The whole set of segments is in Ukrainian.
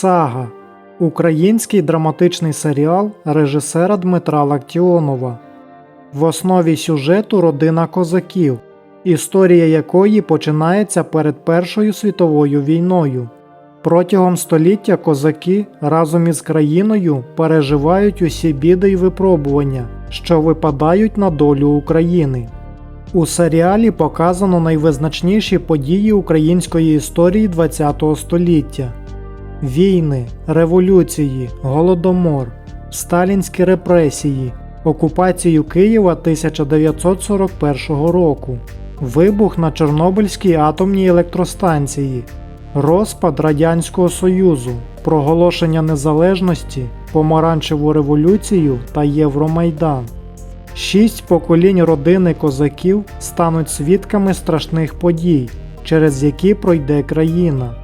Сага український драматичний серіал режисера Дмитра Лактіонова. В основі сюжету родина козаків, історія якої починається перед Першою світовою війною. Протягом століття козаки разом із країною переживають усі біди й випробування, що випадають на долю України. У серіалі показано найвизначніші події української історії ХХ століття: війни, революції, голодомор, сталінські репресії, окупацію Києва 1941 року, вибух на Чорнобильській атомній електростанції, розпад Радянського Союзу, проголошення незалежності, помаранчеву революцію та Євромайдан. Шість поколінь родини козаків стануть свідками страшних подій, через які пройде країна.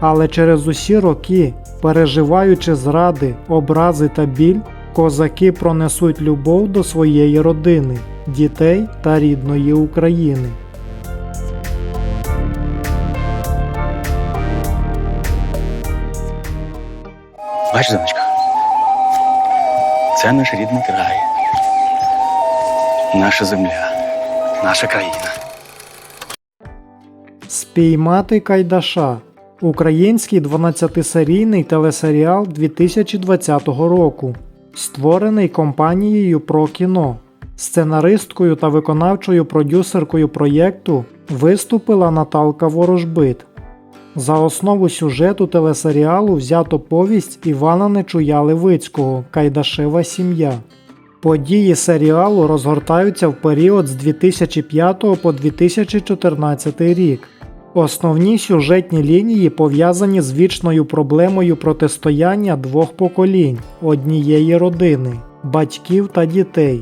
Але через усі роки, переживаючи зради, образи та біль, козаки пронесуть любов до своєї родини, дітей та рідної України. Бач, Зиночко, це наш рідний край, наша земля, наша країна. Спіймати Кайдаша український 12-серійний телесеріал 2020 року, створений компанією про кіно. Сценаристкою та виконавчою продюсеркою проєкту виступила Наталка Ворожбит. За основу сюжету телесеріалу взято повість Івана Нечуя Левицького Кайдашева сім'я. Події серіалу розгортаються в період з 2005 по 2014 рік. Основні сюжетні лінії пов'язані з вічною проблемою протистояння двох поколінь однієї родини батьків та дітей.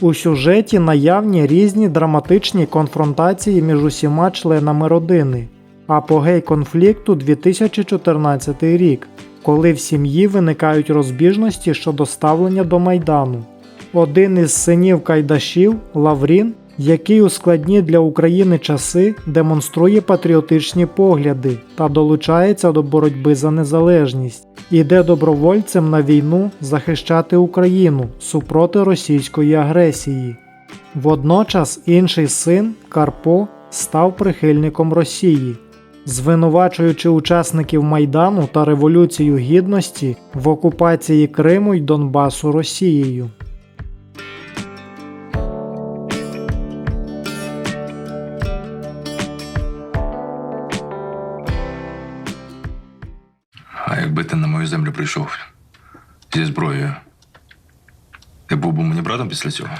У сюжеті наявні різні драматичні конфронтації між усіма членами родини. Апогей конфлікту 2014 рік, коли в сім'ї виникають розбіжності щодо ставлення до майдану. Один із синів Кайдашів Лаврін, який у складні для України часи демонструє патріотичні погляди та долучається до боротьби за незалежність, іде добровольцем на війну захищати Україну супроти російської агресії. Водночас інший син Карпо став прихильником Росії, звинувачуючи учасників Майдану та Революцію Гідності в окупації Криму й Донбасу Росією. Зі зброєю, ти був би мені братом після цього?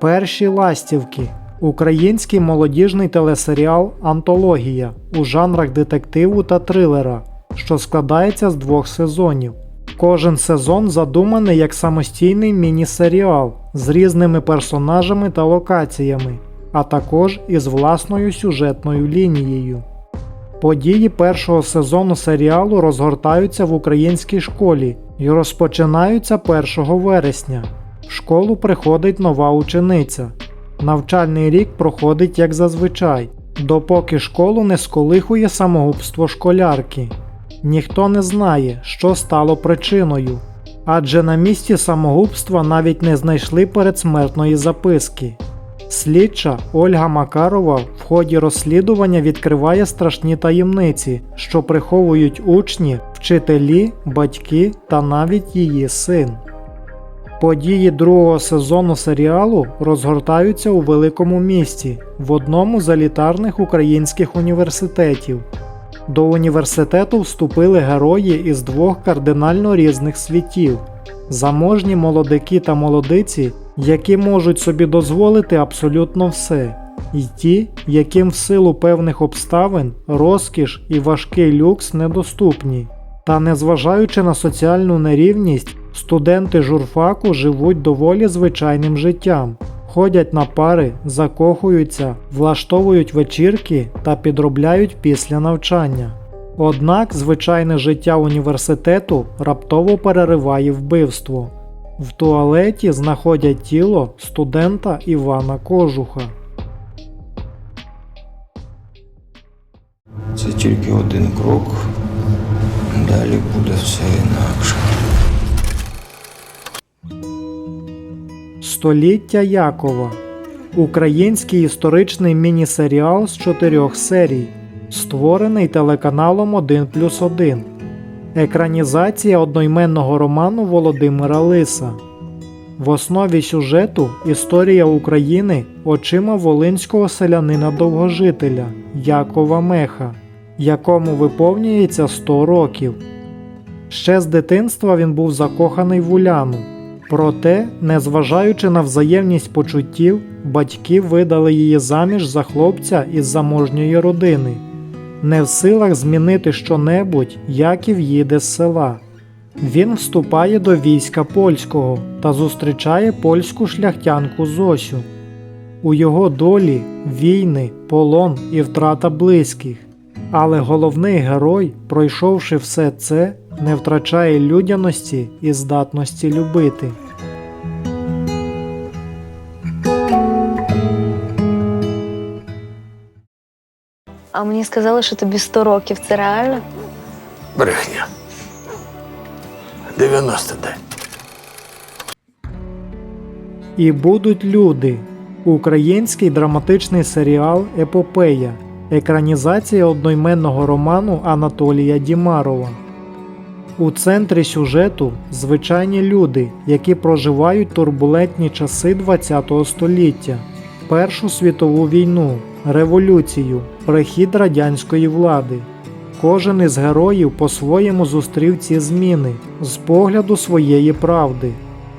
Перші ластівки. Український молодіжний телесеріал Антологія у жанрах детективу та трилера, що складається з двох сезонів. Кожен сезон задуманий як самостійний міні-серіал з різними персонажами та локаціями, а також із власною сюжетною лінією. Події першого сезону серіалу розгортаються в українській школі і розпочинаються 1 вересня. В школу приходить нова учениця. Навчальний рік проходить як зазвичай, допоки школу не сколихує самогубство школярки. Ніхто не знає, що стало причиною, адже на місці самогубства навіть не знайшли передсмертної записки. Слідча Ольга Макарова в ході розслідування відкриває страшні таємниці, що приховують учні, вчителі, батьки та навіть її син. Події другого сезону серіалу розгортаються у великому місті в одному з елітарних українських університетів. До університету вступили герої із двох кардинально різних світів заможні молодики та молодиці, які можуть собі дозволити абсолютно все, і ті, яким в силу певних обставин розкіш і важкий люкс недоступні. Та незважаючи на соціальну нерівність, студенти журфаку живуть доволі звичайним життям, ходять на пари, закохуються, влаштовують вечірки та підробляють після навчання. Однак звичайне життя університету раптово перериває вбивство. В туалеті знаходять тіло студента Івана Кожуха. Це тільки один крок, далі буде все інакше. Століття Якова. Український історичний міні-серіал з чотирьох серій, створений телеканалом 1 плюс 1. Екранізація одноіменного роману Володимира Лиса. В основі сюжету історія України очима волинського селянина-довгожителя Якова Меха, якому виповнюється 100 років. Ще з дитинства він був закоханий в Уляну. Проте, незважаючи на взаємність почуттів, батьки видали її заміж за хлопця із заможньої родини. Не в силах змінити щонебудь, Яків їде з села. Він вступає до війська польського та зустрічає польську шляхтянку Зосю. У його долі війни, полон і втрата близьких. Але головний герой, пройшовши все це, не втрачає людяності і здатності любити. А мені сказали, що тобі 100 років. Це реально? Брехня. 90 день. І будуть люди. Український драматичний серіал Епопея. Екранізація одноіменного роману Анатолія Дімарова. У центрі сюжету звичайні люди, які проживають турбулентні часи ХХ століття, Першу світову війну, революцію, прихід радянської влади. Кожен із героїв по-своєму зустрів ці зміни з погляду своєї правди,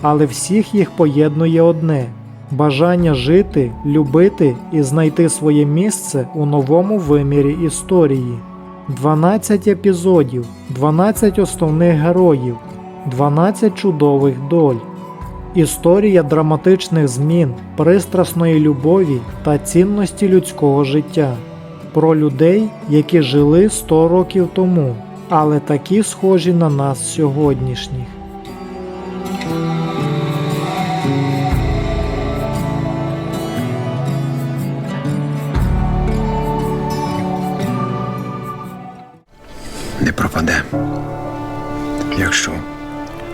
але всіх їх поєднує одне бажання жити, любити і знайти своє місце у новому вимірі історії. 12 епізодів, 12 основних героїв, 12 чудових доль. Історія драматичних змін, пристрасної любові та цінності людського життя. Про людей, які жили 100 років тому, але такі схожі на нас сьогоднішніх. Не пропаде. Якщо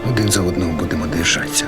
один за одного будемо держатися.